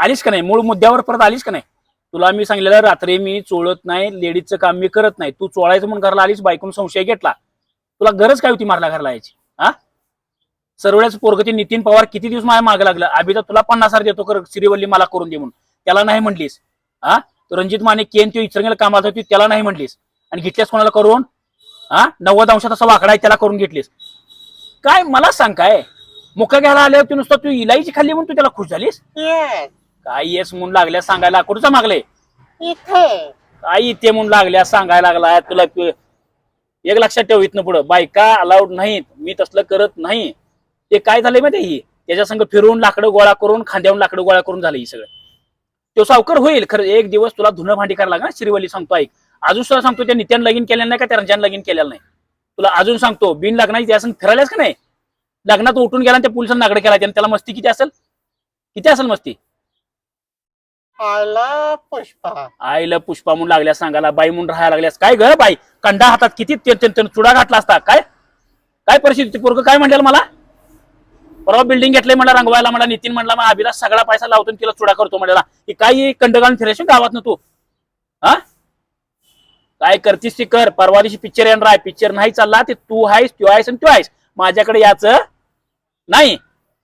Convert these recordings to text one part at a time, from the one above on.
आलीस का नाही? मूळ मुद्द्यावर परत आलीस का नाही? तुला मी सांगितलेलं रात्री मी चोळत नाही लेडीजचं काम मी करत नाही. तू चोळायचं म्हणून घरला आलीस बायकून संशय घेतला. तुला गरज काय होती मारला घरला यायची? हा? सर्वच पोरगती नितीन पवार किती दिवस माझ्या मागे लागलं? अभिता तुला पन्नास हजार देतो कर श्रीवल्ली मला करून दे म्हणून. त्याला नाही म्हटलीस हा? रणजित माने केन तो इचरंगेला कामात होती त्याला नाही म्हटलीस आणि घेतल्यास कोणाला करून? हा? नव्वद अंशात असा वाकडा आहे त्याला करून घेतलीस. काय? मला सांग काय? मुका घ्यायला आल्यावर तू नुसतं तू इलायची खाल्ली म्हणून तू त्याला खुश झालीस? काय येस म्हणून लागल्या सांगायला कुठचा मागले? इथे. काय इथे म्हणून लागल्या सांगायला लागला तुला प- एक लक्षात ठेव इथनं पुढं. बायका अलाउड नाहीत. मी तसलं करत नाही. ते काय झालंय माहिती ही? त्याच्या संग फिरून लाकडं गोळा करून खांद्यावरून लाकडं गोळा करून झालं ही सगळं. तो सावकर होईल. खरं एक दिवस तुला धुणं भांडी करायला लागणार श्रीवल्ली सांगतो ऐक. अजून सुद्धा सांगतो त्या नित्यान लगीन केलेलं नाही का? त्या रंजन लगीन केलेलं नाही. तुला अजून सांगतो बिन लग्नाची त्या संग फिरायलाच का नाही? लग्नात उठून गेला आणि त्या पोलिसांना नागडं केला. त्याला मस्ती किती असेल? किती असेल मस्ती? आला पुष्पा. आईला पुष्पा म्हणून लागल्या सांगायला बाई म्हणून राहायला लागल्यास. काय ग बाई? कंडा हातात किती ते- ते- ते चुडा घातला असता? काय? काय परिस्थिती पोरग? काय म्हणलं मला? परवा बिल्डिंग घेतलंय म्हणला रंगवायला मला नितीन म्हणला मग अभिला सगळा पैसा लावतो आणि तिला चुडा करतो म्हणला. की काय कंड घालून फिरायची गावात तू? हा? काय करतीस ती कर? परवा दिवशी पिक्चर येणार आहे. पिक्चर नाही चालला ते तू आहेस तू आहेस आणि तू आहेस. माझ्याकडे याच नाही.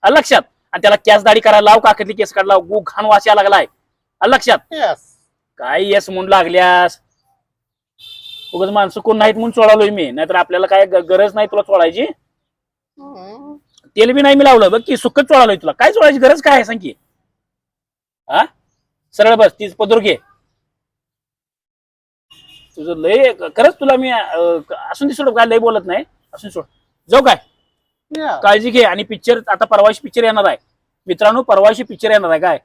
आलं लक्षात. आणि त्याला केस दाढी करायला लाव काकडली केस काढला लाव. गु घाण वास यायला लागलाय. आलं लक्षात? येस काय येस म्हणून लागल्यास? उगाच माणसं कोण नाहीत म्हणून चोळालोय मी. नाहीतर आपल्याला काय ग- गरज नाही तुला चोळायची तेल बी नाही मी लावलं. बघ की सुखच चोळालोय तुला. काय चोळायची गरज काय आहे? सांग की. हा? सरळ बस तीच पदर घे. तुझं लय खरंच तुला मी अं, असून सोड काय लय बोलत नाही. असून सोड. जाऊ काय? काळजी घे. आणि पिक्चर आता परवाशी पिक्चर येणार आहे. मित्रांनो परवाशी पिक्चर येणार आहे. काय?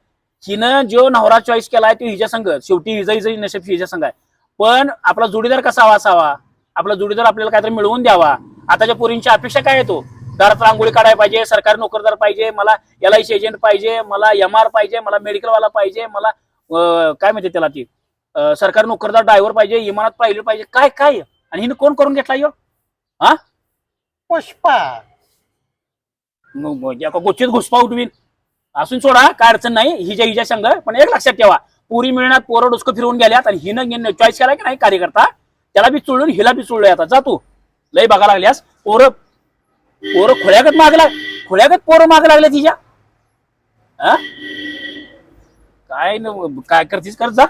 हिनं जो नवरा चॉईस केलाय तो हिच्या संघ शेवटी हिजा हिजा नशेब हिच्या संघ आहे. पण आपला जोडीदार कसा हवा असावा आपला जोडीदार आपल्याला काहीतरी मिळवून द्यावा? आताच्या पोरींची अपेक्षा काय येतो दारात रांगोळी काढायला पाहिजे सरकारी नोकरदार पाहिजे मला एल आय सी एजंट पाहिजे मला एम आर पाहिजे मला मेडिकल वाला पाहिजे मला काय माहिती त्याला ती? सरकारी नोकरदार ड्रायव्हर पाहिजे इमारत पाहिजे पाहिजे काय काय? आणि हिनं कोण करून घेतला यो? पुष्पा. मग एका गोष्टीत घुसपा उठवीन. असून सोडा काय अडचण नाही हिच्या हिच्या संघ पण एक लक्षात ठेवा. पुरी मिळण्यात पोरं डोसकं फिरवून गेल्यात आणि हिनं चॉईस केला की नाही कार्यकर्ता? त्याला बी चुळून हिला बी चुळलोय आता. जा तू. लय बघा लागल्यास. पोरं पोरं खोळ्यागत माग लाग खोळ्यागत पोरं माग लागल्या तिच्या हा? काय काय करतीस? कर जा.